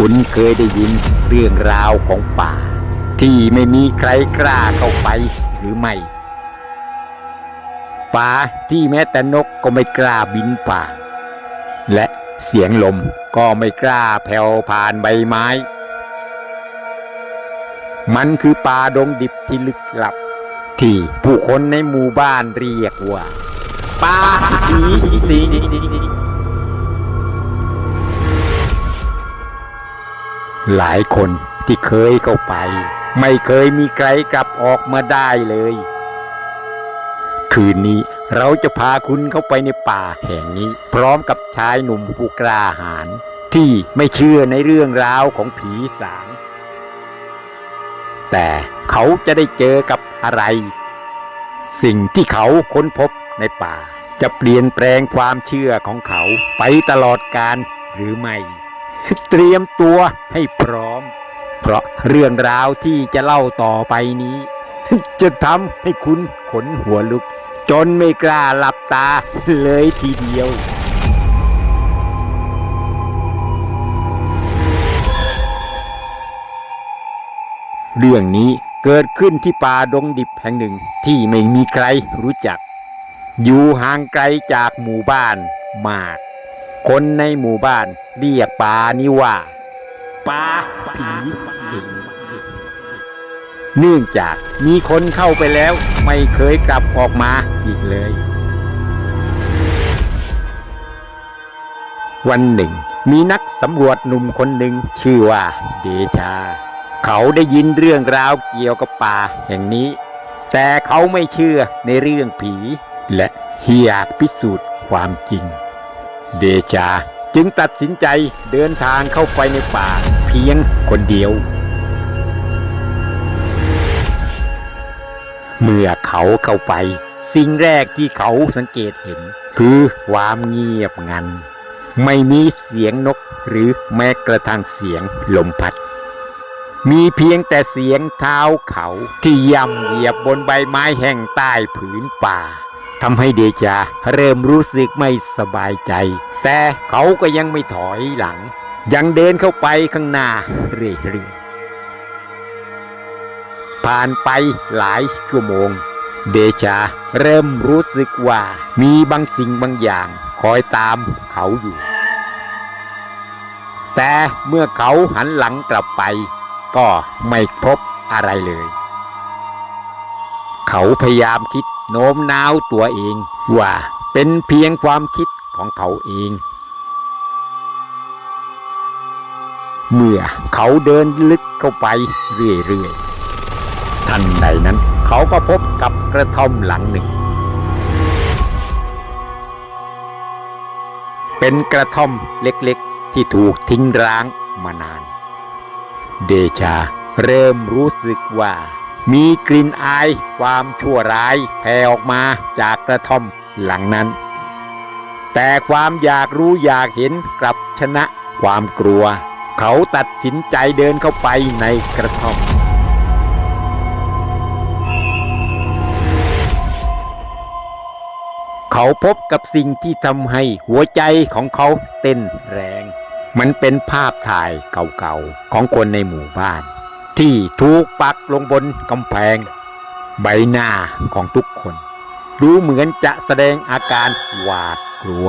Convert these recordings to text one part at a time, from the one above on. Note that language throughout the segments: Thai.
คุณเคยได้ยินเรื่องราวของป่า ที่ไม่มีใครกล้าเข้าไปหรือไม่ ป่าที่แม้แต่นกก็ไม่กล้าบินป่าและเสียงลมก็ไม่กล้าแผ่วผ่านใบไม้ มันคือป่าดงดิบที่ลึกลับ ที่ผู้คนในหมู่บ้านเรียกว่าป่าผีสิง หลายคนที่เคยเข้าไป ไม่เคยมีใครกลับออกมาได้เลย คืนนี้เราจะพาคุณเข้าไปในป่าแห่งนี้ พร้อมกับชายหนุ่มผู้กล้าหาญที่ไม่เชื่อในเรื่องราวของผีสางแต่เขาจะได้เจอกับอะไร สิ่งที่เขาค้นพบในป่า จะเปลี่ยนแปลงความเชื่อของเขาไปตลอดกาลหรือไม่ เตรียมตัวให้พร้อม เพราะเรื่องราวที่จะเล่าต่อไปนี้ จะทำให้คุณขนหัวลุก จนไม่กล้าหลับตาเลยทีเดียวเรื่องนี้เกิดขึ้นที่ป่าดงดิบแห่งหนึ่งที่ไม่มีใครรู้จัก อยู่ห่างไกลจากหมู่บ้านมาก คนในหมู่บ้านเรียกป่านี้ว่าป่าผีสิงเนื่องจากมีคนเข้าไปแล้วไม่เคยกลับออกมาอีกเลย วันหนึ่ง มีนักสำรวจหนุ่มคนหนึ่งชื่อว่าเดชา เขาได้ยินเรื่องราวเกี่ยวกับป่าแห่งนี้ แต่เขาไม่เชื่อในเรื่องผี และอยากพิสูจน์ความจริง เดชาจึงตัดสินใจเดินทางเข้าไปในป่าเพียงคนเดียว เมื่อเขาเข้าไป สิ่งแรกที่เขาสังเกตเห็น คือความเงียบงัน ไม่มีเสียงนกหรือแม้กระทั่งเสียงลมพัด มีเพียงแต่เสียงเท้าเขาที่ย่ำเหยียบบนใบไม้แห้งใต้ผืนป่า ทำให้เดชาเริ่มรู้สึกไม่สบายใจ แต่เขาก็ยังไม่ถอยหลัง ยังเดินเข้าไปข้างหน้าเรื่อยๆผ่านไปหลายชั่วโมง เดชาเริ่มรู้สึกว่ามีบางสิ่งบางอย่าง คอยตามเขาอยู่ แต่เมื่อเขาหันหลังกลับไป ก็ไม่พบอะไรเลย เขาพยายามคิด โน้มน้าวตัวเองว่าเป็นเพียงความคิดของเขาเอง เมื่อเขาเดินลึกเข้าไปเรื่อยๆทันใดนั้นเขาก็พบกับกระท่อมหลังหนึ่ง เป็นกระท่อมเล็กๆ ที่ถูกทิ้งร้างมานาน เดชาเริ่มรู้สึกว่า มีกลิ่นอายความชั่วร้ายแผ่ออกมาจากกระท่อมหลังนั้น แต่ความอยากรู้อยากเห็นกลับชนะความกลัว เขาตัดสินใจเดินเข้าไปในกระท่อม เขาพบกับสิ่งที่ทำให้หัวใจของเขาเต้นแรง มันเป็นภาพถ่ายเก่าๆของคนในหมู่บ้าน ที่ถูกปักลงบนกำแพง ใบหน้าของทุกคน ดูเหมือนจะแสดงอาการหวาดกลัว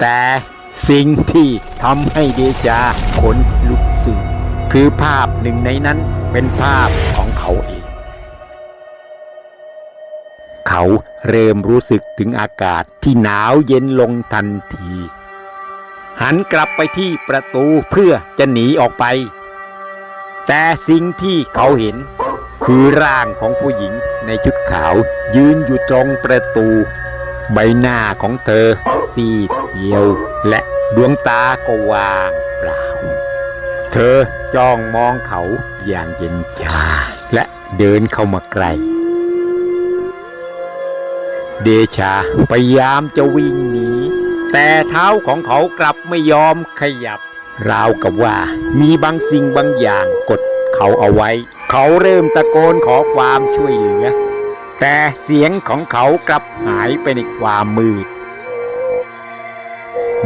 แต่สิ่งที่ทำให้เดจาขนลุกสู้คือภาพหนึ่งในนั้นเป็นภาพของเขาเอง เขาเริ่มรู้สึกถึงอากาศที่หนาวเย็นลงทันที หันกลับไปที่ประตูเพื่อจะหนีออกไป แต่สิ่งที่เขาเห็น คือร่างของผู้หญิงในชุดขาว ยืนอยู่ตรงประตู ใบหน้าของเธอซีดเซียว และดวงตาก็ว่างเปล่า เธอจ้องมองเขาอย่างเย็นชา และเดินเข้ามาใกล้เดชาพยายามจะวิ่งหนีแต่เท้าของเขากลับไม่ยอมขยับ ราวกับว่ามีบางสิ่งบางอย่างกดเขาเอาไว้ เขาเริ่มตะโกนขอความช่วยเหลือ แต่เสียงของเขากลับหายไปในความมืด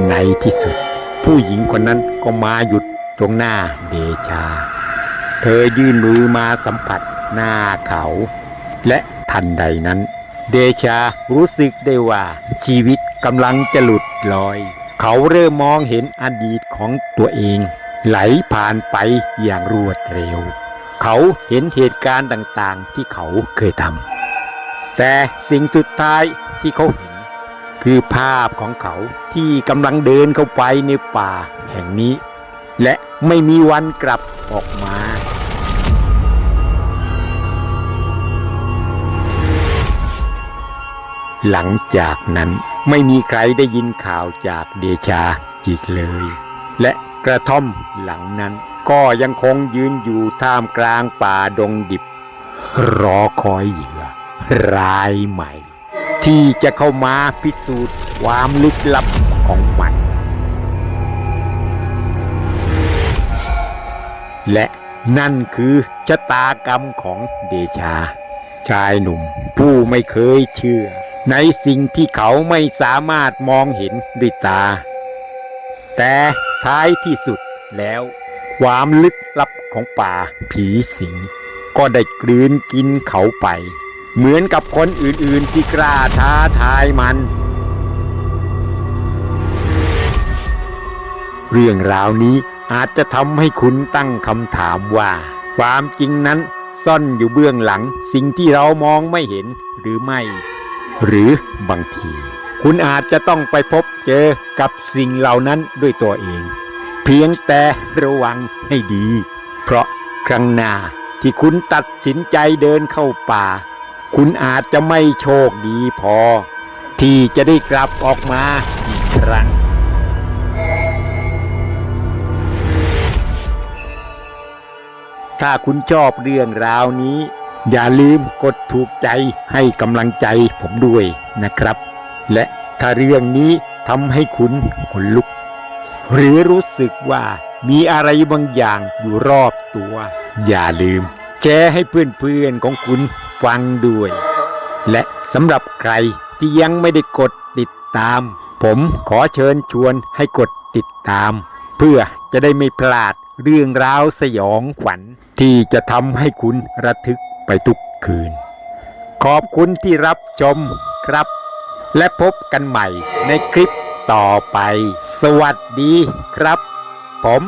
ในที่สุด ผู้หญิงคนนั้นก็มาหยุดตรงหน้าเดชา เธอยื่นมือมาสัมผัสหน้าเขา และทันใดนั้น เดชารู้สึกได้ว่าชีวิตกำลังจะหลุดลอย เขาเริ่มมองเห็นอดีตของตัวเอง ไหลผ่านไปอย่างรวดเร็ว เขาเห็นเหตุการณ์ต่างๆที่เขาเคยทำแต่สิ่งสุดท้ายที่เขาเห็น คือภาพของเขาที่กำลังเดินเข้าไปในป่าแห่งนี้ และไม่มีวันกลับออกมาหลังจากนั้น ไม่มีใครได้ยินข่าวจากเดชาอีกเลย และกระท่อมหลังนั้นก็ยังคงยืนอยู่ท่ามกลางป่าดงดิบ รอคอยเหยื่อรายใหม่ ที่จะเข้ามาพิสูจน์ความลึกลับของมัน และนั่นคือชะตากรรมของเดชา ชายหนุ่มผู้ไม่เคยเชื่อ ในสิ่งที่เขาไม่สามารถมองเห็นด้วยตา แต่ท้ายที่สุดแล้ว ความลึกลับของป่าผีสิง ก็ได้กลืนกินเขาไป เหมือนกับคนอื่นๆที่กล้าท้าทายมัน เรื่องราวนี้อาจจะทำให้คุณตั้งคำถามว่า ความจริงนั้นซ่อนอยู่เบื้องหลังสิ่งที่เรามองไม่เห็นหรือไม่ หรือบางที คุณอาจจะต้องไปพบเจอกับสิ่งเหล่านั้นด้วยตัวเอง เพียงแต่ระวังให้ดี เพราะครั้งหน้าที่คุณตัดสินใจเดินเข้าป่า คุณอาจจะไม่โชคดีพอ ที่จะได้กลับออกมาอีกครั้งถ้าคุณชอบเรื่องราวนี้ อย่าลืมกดถูกใจให้กำลังใจผมด้วยนะครับ และถ้าเรื่องนี้ทำให้คุณขนลุก หรือรู้สึกว่ามีอะไรบางอย่างอยู่รอบตัว อย่าลืมแชร์ให้เพื่อนๆของคุณฟังด้วย และสำหรับใครที่ยังไม่ได้กดติดตาม ผมขอเชิญชวนให้กดติดตาม เพื่อจะได้ไม่พลาดเรื่องราวสยองขวัญที่จะทำให้คุณระทึก ไปทุกคืน ขอบคุณที่รับชมครับ และพบกันใหม่ในคลิปต่อไป สวัสดีครับ ผม